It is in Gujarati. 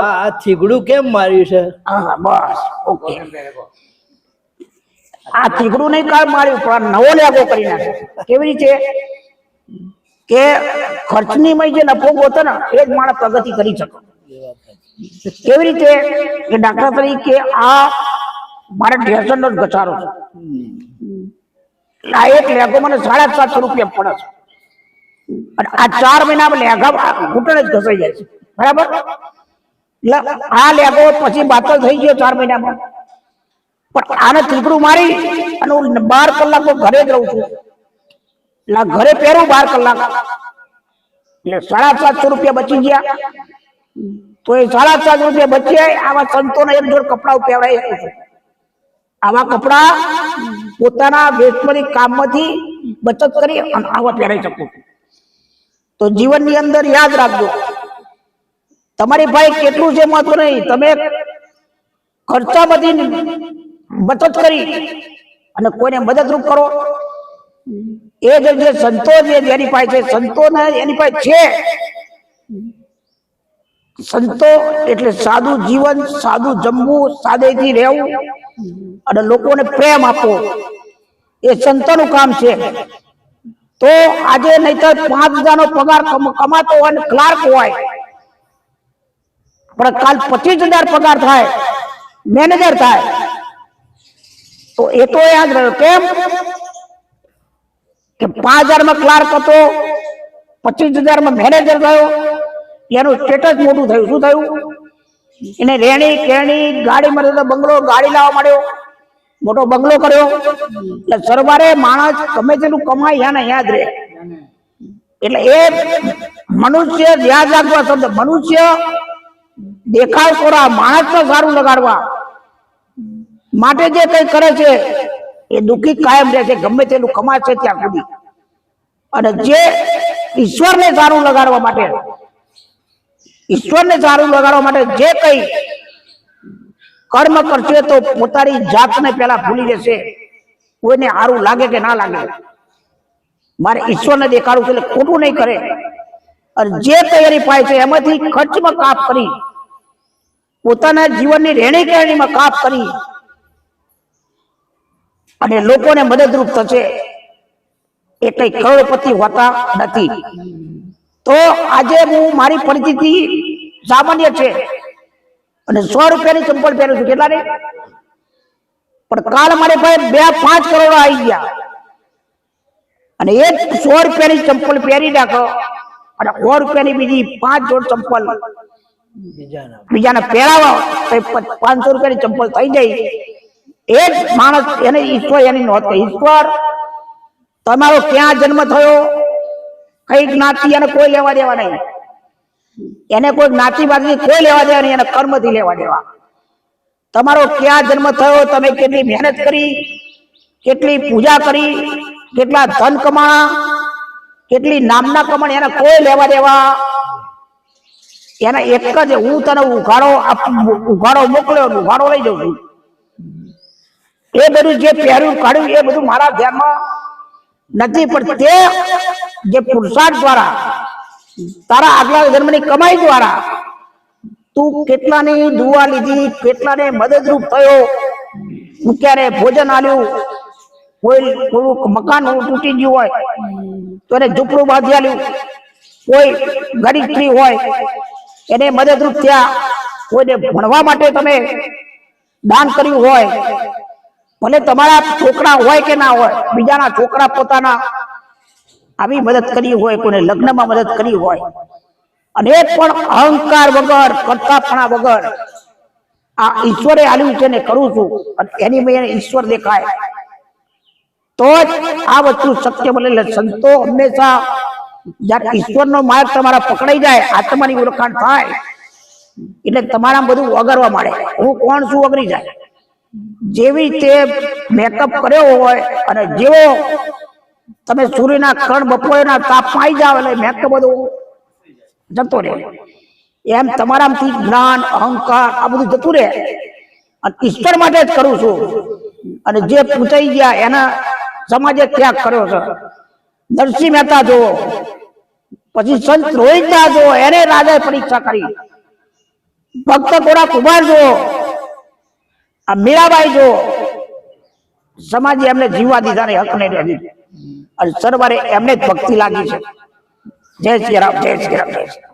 આ થીગડું કેમ માર્યું છે? બસ, ઓકે. આ થીગડું નહીં કાળ માર્યું, પણ નવો લેગો કરી નાખ્યો કેવી રીતે? કે ખર્ચની મય જે નફો ગોતો ને, એ જ માણસ પ્રગતિ કરી શકે. કેવી રીતે? કે દાખલા તરીકે આ મારા ઢેસણ નો ઘસારો છે. આ એક લેગો મને સાડા સાતસો રૂપિયા પડે છે. અને આ ચાર મહિનામાં લેઘા ઘૂંટણ જ ઘસાઈ જાય છે. બરાબર? એટલે આ લેગો પછી બાતલ થઈ ગયો ચાર મહિનામાં. પણ આને ત્રીકડું મારી અને હું બાર કલાક ઘરે જ રહું છું. એટલે ઘરે પહેરું બાર કલાક. એટલે સાડા સાતસો રૂપિયા બચી ગયા. તો એ સાડા સાત રૂપિયા બચ્યા આવા સંતોને એક જોડ કપડાં પહેરાય છું. આવા કપડા પોતાના વેચમાંથી કામમાંથી બચત કરી અને આવા પહેરાઈ શકું તો જીવનની અંદર યાદ રાખજો. તમારી ભાઈ કેટલું છે મહત્વ નહીં? તમે ખર્ચા બધી બચત કરી. અને કોઈને મદદરૂપ કરો. એ જ સંતો છે જેની પાસે છે સંતો ને એની પાસે છે. સંતો એટલે સાદું જીવન સાદું જમવું સાદેથી રહેવું અને લોકોને પ્રેમ આપવો. એ સંતોનું કામ છે. તો આજે નહીતર પાંચ હજારનો પગાર કમ- કમાતો હોય અને ક્લાર્ક હોય. પણ કાલ પચીસ હજાર પગાર થાય, મેનેજર થાય. તો એ તો યાદ રહ્યો. કેમ? કે પાંચ હજારમાં ક્લાર્ક હતો, પચીસ હજારમાં મેનેજર થયો, એનું સ્ટેટસ મોટું થયું. શું થયું? એને રેણી, કેણી, ગાડી મળે તો બંગલો, ગાડી લાવવા માંડ્યો. મોટો બંગલો કર્યો. એટલે સરવારે માણસ ગમે તેનું કમાય, યાને યાદ રહે. એટલે એ મનુષ્ય યાદ રાખવા શબ્દ, મનુષ્ય દેખાવ કોરા માણસને સારું લગાડવા. માટે જે કઈ કરે છે, એ દુઃખી કાયમ રહે છે, ગમે તેનું કમાશે ત્યાં સુધી. અને જે ઈશ્વરને સારું લગાડવા માટે, ઈશ્વરને સારું લગાડવા માટે જે કઈ કર્મ કરશે તો પોતાની જાતને પેલા ભૂલી જશે. કોઈને સારું લાગે કે ના લાગે. મારે ઈશ્વરને દેખાડવું છે એટલે ખોટું નહીં કરે. અને જે તૈયારી પાય છે, એમાંથી ખર્ચમાં કાપ કરી પોતાના જીવનની રહેણી કહેણીમાં કાપ કરી. અને લોકોને મદદરૂપ થશે એ કઈ કરોડપતિ હોતા નથી. તો આજે હું મારી પરિસ્થિતિ સામાન્ય છે. અને સો રૂપિયાની ચંપલ પહેરું છું. કેટલા ને પણ કાલ મારી પાસે બે પાંચ કરોડ આવી ગયા. અને એ સો રૂપિયાની ચંપલ પહેરી નાખો. અને સો રૂપિયાની બીજી પાંચ જોડ ચંપલ. બીજાના પહેરાવો પાંચસો રૂપિયાની ચંપલ થઈ જાય એ જ માણસ, એને ઈશ્વર, એની નોંધ ઈશ્વર, તમારો ક્યાં જન્મ થયો? કઈ જ્ઞાતિ એને કોઈ લેવા દેવા નહીં. એને કોઈ જ્ઞાતિવાદથી કોઈ લેવા દેવા નહીં, એને કર્મથી લેવા દેવા. તમારો ક્યાં જન્મ થયો? તમે કેટલી મહેનત કરી? કેટલી પૂજા કરી? કેટલા ધન કમાણા? કેટલી નામના કમાણી એને કોઈ લેવા દેવા? એના એક જ હું તને ઉઘાડો ઉઘાડો મોકલ્યો ઉઘાડો લઈ જઉં છું. એ બધું જે પહેર્યું કાઢ્યું, એ બધું મારા ધ્યાનમાં નથી, પણ તે જે પુરુષાર્થ દ્વારા, તારા આગલા જન્મની કમાઈ દ્વારા તું કેટલાની દુવા લીધી, કેટલાને મદદરૂપ થયો, હું ક્યારે ભોજન આલ્યું, કોઈ કોઈ મકાન તૂટી ગયું હોય, તો એને ઝૂંપડું બાંધી આલ્યું, કોઈ ગરીબ હોય એને મદદરૂપ થયા. કોઈને ભણવા માટે તમે દાન કર્યું હોય, ભલે તમારા છોકરા હોય કે ના હોય, બીજાના છોકરા પોતાના આવી મદદ કરી હોય, કોઈને લગ્નમાં મદદ કરી હોય. અને પણ અહંકાર વગર, કરતાપણા વગર આ ઈશ્વરે આલ્યું છે ને કરું છું એની મેં ઈશ્વર દેખાય. તો જ આ વસ્તુ શક્ય બને સંતો હંમેશા જ્યારે ઈશ્વરનો માર્ગ તમારા પકડાઈ જાય આત્માની ઓળખાણ થાય. એટલે તમારા બધું વગરવા માંડે. હું કોણ છું વગરી જાય. જેવી તે મેકઅપ કર્યો હોય અને જેવો તમે સૂર્યના કણ બપોરના તાપમાં આવી જાવ એટલે મેકઅપ બધું જતો રહે. એમ તમારામાંથી જ્ઞાન, અહંકાર, આ બધું જતું રહે. અને ઈશ્વર માટે જ કરું છું. અને જે પૂછાઈ ગયા એના સમાજે ત્યાગ કર્યો છે. નરસિંહ મહેતા જોવો પછી સંત રોહિતદાસ જોવો એને રાજાએ પરીક્ષા કરી. ભક્ત કોરા કુમાર જો આ મીરાબાઈ જો સમાજે એમને જીવવા દીધા ને હક ને અને સરવારે એમને જ ભક્તિ લાગી છે. જય શ્રી રામ, જય શ્રી રામ, જય શ્રી